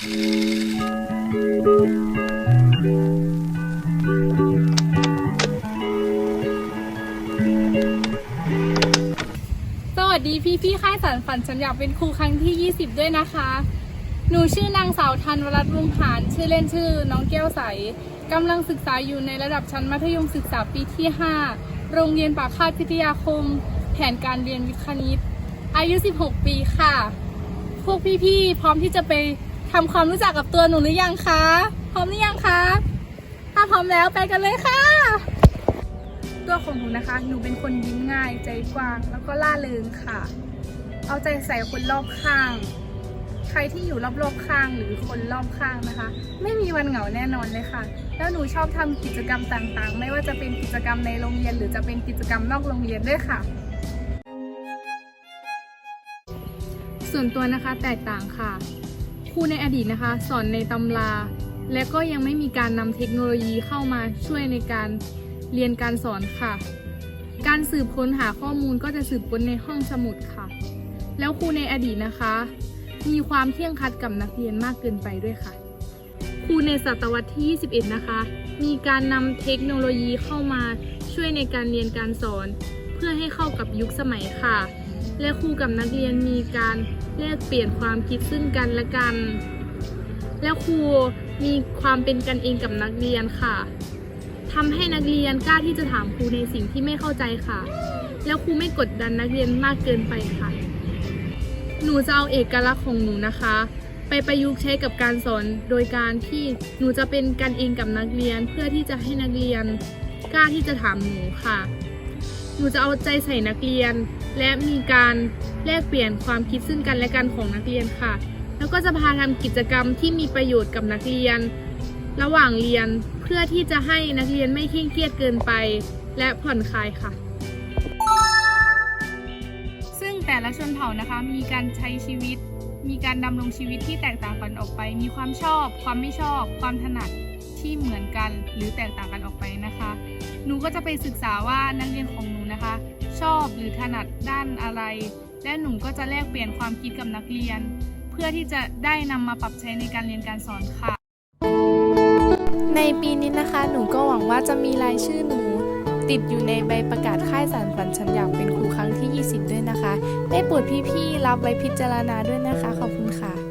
สวัสดีพี่พี่ค่ายสารฝันฉันอยากเป็นครูครั้งที่ 20 ด้วยนะคะ หนูชื่อนางสาวธันวรัตน์วงศ์หานชื่อเล่นชื่อ น้องแก้วใสกำลังศึกษาอยู่ในระดับชั้นมัธยมศึกษาปีที่ 5 โรงเรียนปากคาดพิทยาคม แผนการเรียนวิทย์คณิต อายุ 16 ปีค่ะ พวกพี่ๆ พร้อมที่จะไป ทำความรู้จักกับตัวหนูหรือยังคะ พร้อมหรือยังคะ ถ้าพร้อมแล้วไปกันเลยค่ะ ตัวของหนูนะคะ หนูเป็นคนยิ้มง่าย ใจกว้าง แล้วก็ล่าเริงค่ะ เอาใจใส่คนรอบข้าง ใครที่อยู่รอบๆข้างหรือคนรอบข้างนะคะ ไม่มีวันเหงาแน่นอนเลยค่ะ แล้วหนูชอบทำกิจกรรมต่างๆ ไม่ว่าจะเป็นกิจกรรมในโรงเรียน หรือจะเป็นกิจกรรมนอกโรงเรียนด้วยค่ะส่วนตัวนะคะแตกต่างค่ะ ครูในอดีตนะคะ สอนในตำรา และก็ยังไม่มีการนำเทคโนโลยีเข้ามาช่วยในการเรียนการสอนค่ะ การสืบค้นหาข้อมูลก็จะสืบค้นในห้องสมุดค่ะ แล้วครูในอดีตนะคะ มีความเที่ยงคัดกับนักเรียนมากเกินไปด้วยค่ะครูในศตวรรษที่ 21 นะคะ มีการนำเทคโนโลยีเข้ามาช่วยในการเรียนการสอน เพื่อให้เข้ากับยุคสมัยค่ะ และครูกับนักเรียนมีการแลกเปลี่ยนความคิดซึ่งกันและกัน และครูมีความเป็นกันเองกับนักเรียนค่ะทำให้นักเรียนกล้าที่จะถามครูในสิ่งที่ไม่เข้าใจค่ะ แล้วครูไม่กดดันนักเรียนมากเกินไปค่ะ หนูจะเอาเอกลักษณ์ของหนูนะคะ ไปประยุกต์ใช้กับการสอนโดยการที่หนูจะเป็นกันเองกับนักเรียนเพื่อที่จะให้นักเรียนกล้าที่จะถามหนูค่ะ นูจะเอาใจใส่นักเรียน และมีการแลกเปลี่ยนความคิดซึ่งกันและกันของนักเรียนค่ะ แล้วก็จะพาทำกิจกรรมที่มีประโยชน์กับนักเรียน ระหว่างเรียนเพื่อที่จะให้นักเรียนไม่เคร่งเครียดเกินไป และผ่อนคลายค่ะ ซึ่งแต่ละชนเผ่านะคะมีการใช้ชีวิต มีการดำรงชีวิตที่แตกต่างกันออกไป มีความชอบ ความไม่ชอบ ความถนัดที่เหมือนกันหรือแตกต่างกัน ไปนะคะ หนูก็จะไปศึกษาว่านักเรียนของหนูนะคะ ชอบหรือถนัดด้านอะไร และหนูก็จะแลกเปลี่ยนความคิดกับนักเรียน เพื่อที่จะได้นำมาปรับใช้ในการเรียนการสอนค่ะ ในปีนี้นะคะ หนูก็หวังว่าจะมีรายชื่อหนูติดอยู่ในใบประกาศค่ายสารฝันฉันอยากเป็นครูครั้งที่ 20 ด้วยนะคะ ได้โปรดพี่ๆรับไว้พิจารณาด้วยนะคะ ขอบคุณค่ะ